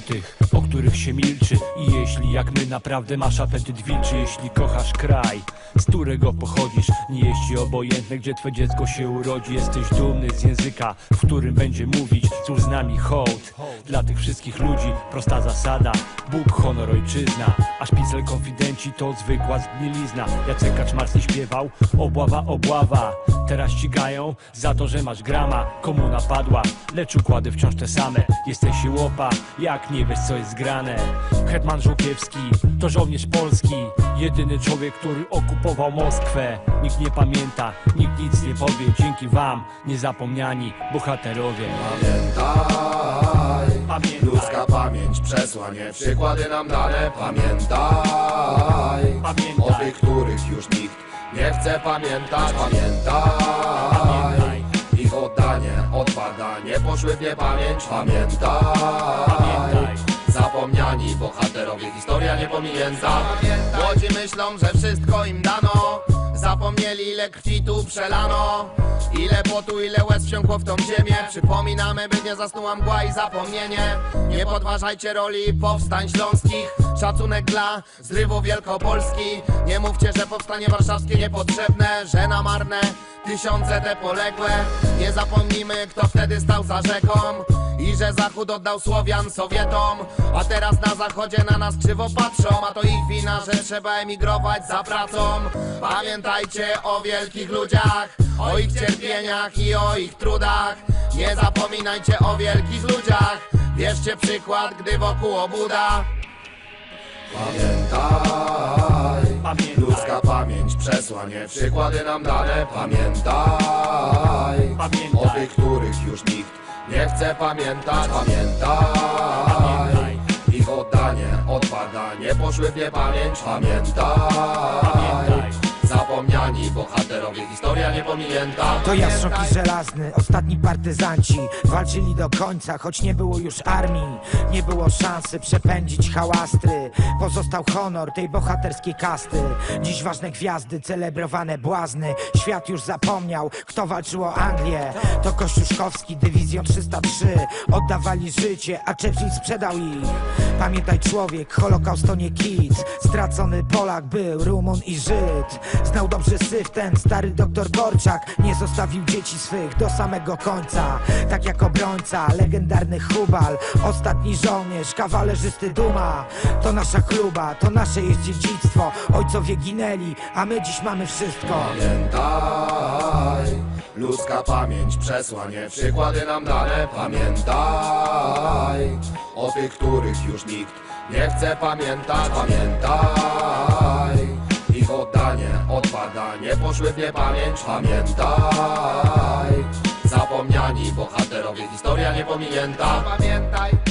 tych, o których się milczy. I jeśli jak my naprawdę masz apetyt wilczy Jeśli kochasz kraj, z którego pochodzisz Nie jest ci obojętne, gdzie twoje dziecko się urodzi. Jesteś dumny z języka, w którym będzie mówić. Cóż z nami hołd? Dla tych wszystkich ludzi prosta zasada. Bóg, honor, ojczyzna. A szpicel konfidenci to zwykła zgnilizna. Jacek Kaczmarski śpiewał Obława, obława. Teraz ścigają za to, że masz grama. Komuna padła, lecz układy wciąż te same. Jesteś łopa, jak nie wiesz co jest grane Hetman Żółkiewski to żołnierz polski Jedyny człowiek, który okupował Moskwę Nikt nie pamięta, nikt nic nie powie Dzięki wam, niezapomniani bohaterowie Pamiętaj, Pamiętaj. ludzka pamięć, przesłanie, przykłady nam dane. Pamiętaj, Pamiętaj. o tych, których już nikt nie chce pamiętać. Pamiętaj, Pamiętaj. Odpada, nie poszły w niepamięć. Pamiętaj, Pamiętaj. Zapomniani bohaterowie, historia nie pominięta. Młodzi myślą, że wszystko im dano. Zapomnieli ile krwi tu przelano. Ile potu, ile łez wsiąkło w tą ziemię. Przypominamy, by nie zasnuła mgła i zapomnienie. Nie podważajcie roli powstań śląskich. Szacunek dla zrywu Wielkopolski. Nie mówcie, że powstanie warszawskie niepotrzebne Że na marne tysiące te poległe. Nie zapomnijmy, kto wtedy stał za rzeką i że Zachód oddał Słowian Sowietom. A teraz na Zachodzie na nas krzywo patrzą. A to ich wina, że trzeba emigrować za pracą. Pamiętajcie o wielkich ludziach O ich cierpieniach i o ich trudach. Nie zapominajcie o wielkich ludziach. Bierzcie przykład, gdy wokół obuda. Pamiętaj Pamiętaj. Ludzka pamięć, przesłanie, przykłady nam dane. Pamiętaj Pamiętaj. O tych, których już nikt nie chce pamiętać Pamiętaj. Ich oddanie, odpada, nie poszły w niepamięć Pamiętaj Pamiętaj. Bohaterowie, historia niepominięta. To Jastrzęb i Żelazny, ostatni partyzanci. Walczyli do końca, choć nie było już armii. Nie było szansy przepędzić hałastry. Pozostał honor tej bohaterskiej kasty. Dziś ważne gwiazdy, celebrowane błazny. Świat już zapomniał, kto walczył o Anglię. To Kościuszkowski, dywizjon 303 Oddawali życie, a Churchill sprzedał ich. Pamiętaj człowiek, holokaust to nie kic Stracony Polak był, Rumun i Żyd. Znał dobrze syf ten stary doktor Borczak. Nie zostawił dzieci swych do samego końca. Tak jak obrońca, legendarny Hubal Ostatni żołnierz, kawalerzysty Duma. To nasza chluba, to nasze jest dziedzictwo. Ojcowie ginęli, a my dziś mamy wszystko. Pamiętaj, ludzka pamięć, przesłanie, przykłady nam dane. Pamiętaj, o tych, których już nikt nie chce pamiętać. Pamiętaj, odpada, nie niepamięć. Pamiętaj, zapomniani bohaterowie, historia niepominięta. Pamiętaj.